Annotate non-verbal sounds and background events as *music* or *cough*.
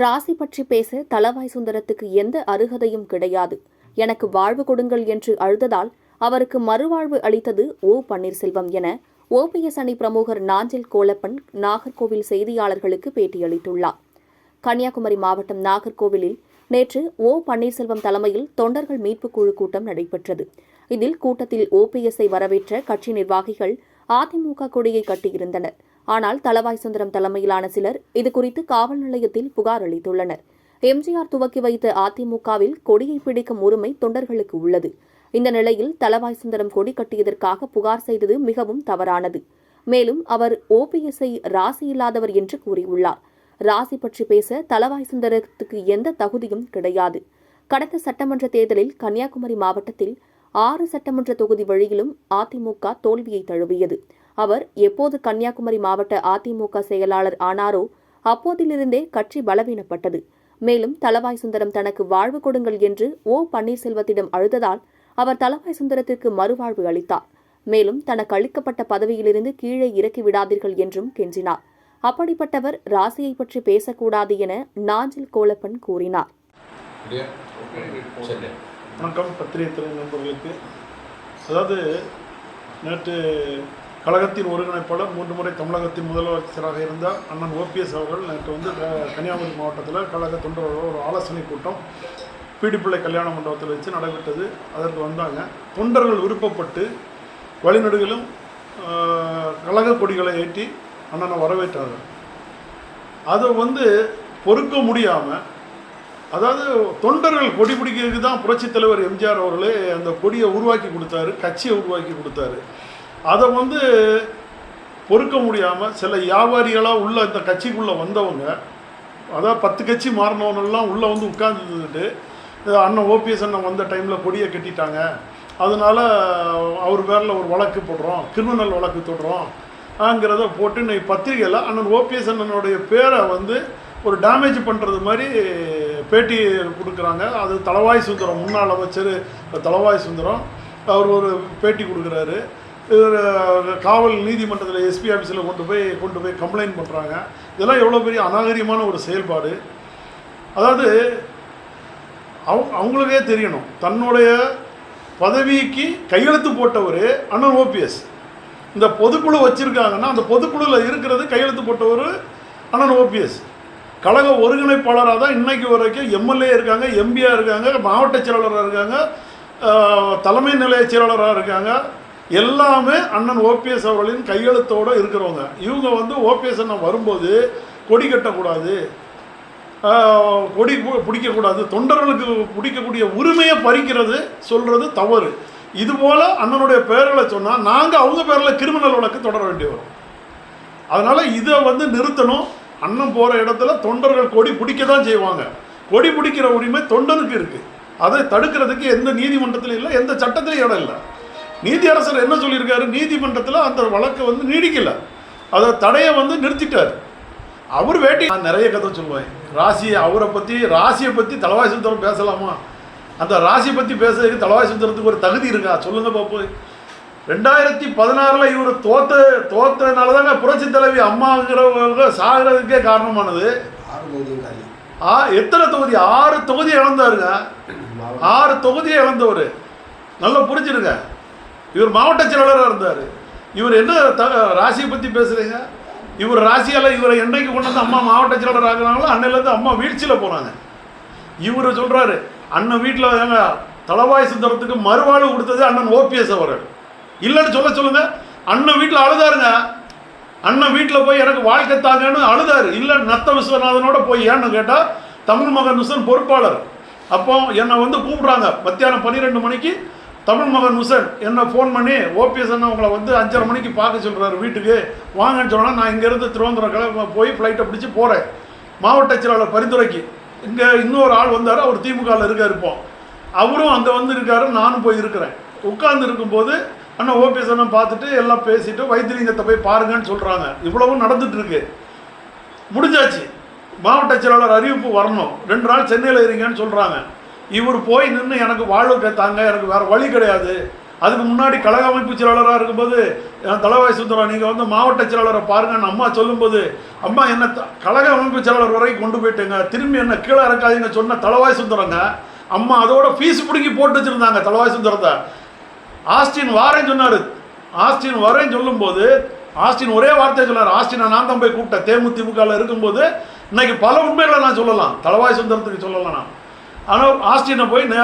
ராசி பற்றி பேச தளவாய் சுந்தரத்துக்கு எந்த அருகதையும் கிடையாது. எனக்கு வாழ்வு கொடுங்கள் என்று அழுததால் அவருக்கு மறுவாழ்வு அளித்தது ஓ பன்னீர்செல்வம் என ஓபிஎஸ் அணி பிரமுகர் நாஞ்சில் கோலப்பன் நாகர்கோவில் செய்தியாளர்களுக்கு பேட்டியளித்துள்ளார். கன்னியாகுமரி மாவட்டம் நாகர்கோவிலில் நேற்று ஓ பன்னீர்செல்வம் தலைமையில் தொண்டர்கள் மீட்புக் குழு கூட்டம் நடைபெற்றது. இதில் கூட்டத்தில் ஓபிஎஸ்ஐ வரவேற்ற கட்சி நிர்வாகிகள் அதிமுக கொடியை கட்டியிருந்தனர். ஆனால் தளவாய் சுந்தரம் தலைமையிலான சிலர் இதுகுறித்து காவல் நிலையத்தில் புகார் அளித்துள்ளனர். எம்ஜிஆர் துவக்கி வைத்த அதிமுகவில் கொடியை பிடிக்கும் உரிமை தொண்டர்களுக்கு உள்ளது. இந்த நிலையில் தளவாய் சுந்தரம் கொடி கட்டியதற்காக புகார் செய்தது மிகவும் தவறானது. மேலும் அவர் ஓபிஎஸ்ஐ ராசி இல்லாதவர் என்று கூறியுள்ளார். ராசி பற்றி பேச தளவாய் சுந்தரத்துக்கு எந்த தகுதியும் கிடையாது. கடந்த சட்டமன்ற தேர்தலில் கன்னியாகுமரி மாவட்டத்தில் ஆறு சட்டமன்ற தொகுதி வழியிலும் அதிமுக தோல்வியை தழுவியது. அவர் எப்போது கன்னியாகுமரி மாவட்ட அதிமுக செயலாளர் ஆனாரோ அப்போதிலிருந்தே கட்சி பலவீனப்பட்டது. மேலும் தளவாய் சுந்தரம் தனக்கு வாழ்வு கொடுங்கள் என்று ஓ பன்னீர்செல்வத்திடம் அழுததால் அவர் தளவாய் சுந்தரத்திற்கு மறுவாழ்வு அளித்தார். மேலும் தனக்கு அளிக்கப்பட்ட பதவியிலிருந்து கீழே இறக்கி விடாதீர்கள் என்றும் கெஞ்சினார். அப்படிப்பட்டவர் ராசியை பற்றி பேசக்கூடாது என நாஞ்சில் கோலப்பன் கூறினார். அப்படியா? சரி. வணக்கம். பத்திரிகை துறை நண்பர்களுக்கு. அதாவது நேற்று கழகத்தின் ஒருங்கிணைப்பாளர் மூன்று முறை தமிழகத்தின் முதலமைச்சராக இருந்த அண்ணன் ஓபிஎஸ் அவர்கள் நேற்று வந்து கன்னியாகுமரி மாவட்டத்தில் கழக தொண்டர்களோட ஒரு ஆலோசனை கூட்டம் பீடிப்பிள்ளை கல்யாண மண்டபத்தில் வச்சு நடைபெற்றது. அதற்கு வந்தாங்க. தொண்டர்கள் விருப்பப்பட்டு வழிநடுகளும் கழக கொடிகளை ஏற்றி அண்ணனை வரவேற்றார்கள் அதை வந்து பொறுக்க முடியாமல் அதாவது தொண்டர்கள் கொடி பிடிக்கிறதுக்கு தான் புரட்சித் தலைவர் எம்ஜிஆர் அவர்களே அந்த கொடியை உருவாக்கி கொடுத்தாரு கட்சியை உருவாக்கி கொடுத்தாரு. அதை வந்து பொறுக்க முடியாமல் சில வியாபாரிகளாக உள்ள இந்த கட்சிக்குள்ளே வந்தவங்க அதாவது பத்து கட்சி மாறினவனெல்லாம் உள்ளே வந்து உட்கார்ந்துட்டு அண்ணன் ஓபிஎஸ் அண்ணன் வந்த டைமில் கொடியை கட்டிட்டாங்க. அதனால் அவர் பேரில் ஒரு வழக்கு போடுறோம் கிரிமினல் வழக்கு தொடுறோம் ஆங்கிறத போட்டு இன்னைக்கு பத்திரிகையில் அண்ணன் ஓபிஎஸ் அண்ணனுடைய பேரை வந்து ஒரு டேமேஜ் பண்ணுறது மாதிரி பேட்டி கொடுக்குறாங்க. அது தளவாய் சுந்தரம் முன்னாள் அமைச்சர் தளவாய் சுந்தரம் அவர் ஒரு பேட்டி கொடுக்குறாரு. காவல் நீதிமன்றத்தில் எஸ்பி ஆஃபீஸில் கொண்டு போய் கொண்டு போய் கம்ப்ளைண்ட் பண்ணுறாங்க இதெல்லாம் எவ்வளோ பெரிய அநாகரியமான ஒரு செயல்பாடு. அதாவது அவங்க அவங்களுக்கே தெரியணும். தன்னுடைய பதவிக்கு கையெழுத்து போட்டவர் அண்ணன் ஓபிஎஸ் இந்த பொதுக்குழு வச்சுருக்காங்கன்னா அந்த பொதுக்குழுவில் இருக்கிறது கையெழுத்து போட்டவர் அண்ணன் ஓபிஎஸ் கழக ஒருங்கிணைப்பாளராக தான் இன்றைக்கு வரைக்கும் எம்எல்ஏ இருக்காங்க எம்பியாக இருக்காங்க மாவட்ட செயலாளராக இருக்காங்க தலைமை நிலைய செயலாளராக இருக்காங்க. எல்லாமே அண்ணன் ஓபிஎஸ் அவர்களின் கையெழுத்தோடு இருக்கிறவங்க. இவங்க வந்து ஓபிஎஸ் அண்ணன் வரும்போது கொடி கட்டக்கூடாது. கொடி பிடிக்கக்கூடாது. தொண்டர்களுக்கு பிடிக்கக்கூடிய உரிமையை பறிக்கிறது சொல்கிறது தவறு. இதுபோல் அண்ணனுடைய பெயர்களை சொன்னால் நாங்கள் அவங்க பேரில் கிரிமினல் வழக்கு தொடர வேண்டி வரும். அதனால் இதை வந்து நிறுத்தணும். அண்ணன் போகிற இடத்துல தொண்டர்கள் கொடி பிடிக்க தான் செய்வாங்க. கொடி பிடிக்கிற உரிமை தொண்டனுக்கு இருக்குது அதை தடுக்கிறதுக்கு எந்த நீதிமன்றத்திலும் இல்லை எந்த சட்டத்திலையும் இடம் இல்லை. நீதியரசர் என்ன சொல்லியிருக்காரு? நீதிமன்றத்தில் அந்த வழக்கை வந்து நீடிக்கல. அதை தடையை வந்து நிறுத்திட்டார். அவர் வேட்டி நான் நிறைய கதை சொல்லுவேன். ராசியை அவரை பற்றி ராசியை பற்றி தலவாய் சுந்தரம் பேசலாமா? அந்த ராசியை பற்றி பேசுறதுக்கு தலவாய் சுந்தரத்துக்கு ஒரு தகுதி இருக்கா? சொல்லுங்க பாப்பு. ரெண்டாயிரத்தி பதினாறில் இவர் தோத்த தோத்தனால தாங்க புரட்சி தலைவி அம்மாங்கிறவங்க சாகிறதுக்கே காரணமானது. ஆ எத்தனை தொகுதி? ஆறு தொகுதி இழந்தாருங்க. *clears throat* ஆறு தொகுதியை இழந்தவர். நல்லா புரிஞ்சிருங்க. இவர் மாவட்ட செயலாளராக இருந்தார். இவர் என்ன த ராசியை பற்றி பேசுகிறீங்க இவர் ராசியால் இவரை என்னைக்கு கொண்டு வந்து அம்மா மாவட்ட செயலாளர் ஆகிறாங்களோ அன்னையிலேருந்து அம்மா வீழ்ச்சியில் போனாங்க இவர் சொல்கிறாரு அண்ணன் வீட்டில் ஏங்க தளவாய் சுந்தரத்துக்கு மறுவாழ்வு கொடுத்தது அண்ணன் ஓபிஎஸ் அவர்கள். இல்லைன்னு சொல்ல சொல்லுங்கள் அண்ணன் வீட்டில் அழுதாருங்க. அண்ணன் வீட்டில் போய் எனக்கு வாழ்க்கை தாங்கன்னு அழுதாரு. இல்லை நத்த விஸ்வநாதனோட போய் ஏன்னு கேட்டால் தமிழ் மகன் உசன் பொறுப்பாளர். அப்போ என்னை வந்து கூப்பிட்றாங்க. மத்தியானம் பன்னிரெண்டு மணிக்கு தமிழ் மகன் உசன் என்னை ஃபோன் பண்ணி ஓபிஎஸ் அண்ணன் உங்களை வந்து அஞ்சரை மணிக்கு பார்க்க சொல்கிறாரு வீட்டுக்கு. வாங்கன்னு சொன்னால் நான் இங்கேருந்து திருவனந்தபுரம் கிளம்ப போய் ஃப்ளைட்டை பிடிச்சி போகிறேன் மாவட்ட செயலாளர் பரிந்துரைக்கு. இங்கே இன்னொரு ஆள் வந்தார் அவர் திமுகவில் இருக்கார் இப்போ. அவரும் அங்கே வந்து இருக்காரு நானும் போய் இருக்கிறேன். உட்கார்ந்து இருக்கும்போது அண்ணா ஓபிஎஸ் அண்ணன் பார்த்துட்டு எல்லாம் பேசிட்டு வைத்தியலிங்கத்தை போய் பாருங்கன்னு சொல்கிறாங்க இவ்வளவும் நடந்துகிட்ருக்கு முடிஞ்சாச்சு. மாவட்ட செயலாளர் அறிவிப்பு வரணும். ரெண்டு நாள் சென்னையில் இருங்கன்னு சொல்கிறாங்க இவர் போய் நின்று எனக்கு வாழ்வு கேட்டாங்க எனக்கு வேறு வழி கிடையாது. அதுக்கு முன்னாடி கழக அமைப்பு செயலாளராக இருக்கும்போது அஹ், தலைவாய் சுந்தரம் நீங்கள் வந்து மாவட்ட செயலாளரை பாருங்கன்னு அம்மா சொல்லும்போது அம்மா என்ன த- கழக அமைப்பு செயலாளர் வரைக்கும் கொண்டு போயிட்டேங்க. திரும்பி என்ன கீழே இறக்காதீங்க சொன்ன தலைவாய் சுந்தரங்க அம்மா அதோட ஃபீஸ் பிடுங்கி போட்டு வச்சுருந்தாங்க தலைவாய் சுந்தரத்தை. ஆஸ்டின் வாரேன்னு சொன்னார். ஆஸ்டின் வரேன்னு சொல்லும்போது ஆஸ்டின் ஒரே வார்த்தையை சொன்னார். ஆஸ்டினை நான் தான் போய் கூப்பிட்டேன். தேமுதிமுகவில் இருக்கும்போது இன்னைக்கு பல உண்மைகளை நான் சொல்லலாம். தலைவாய் சுந்தரத்துக்கு சொல்லலாம் நான். ஆனால் ஆஸ்டினை போய் நே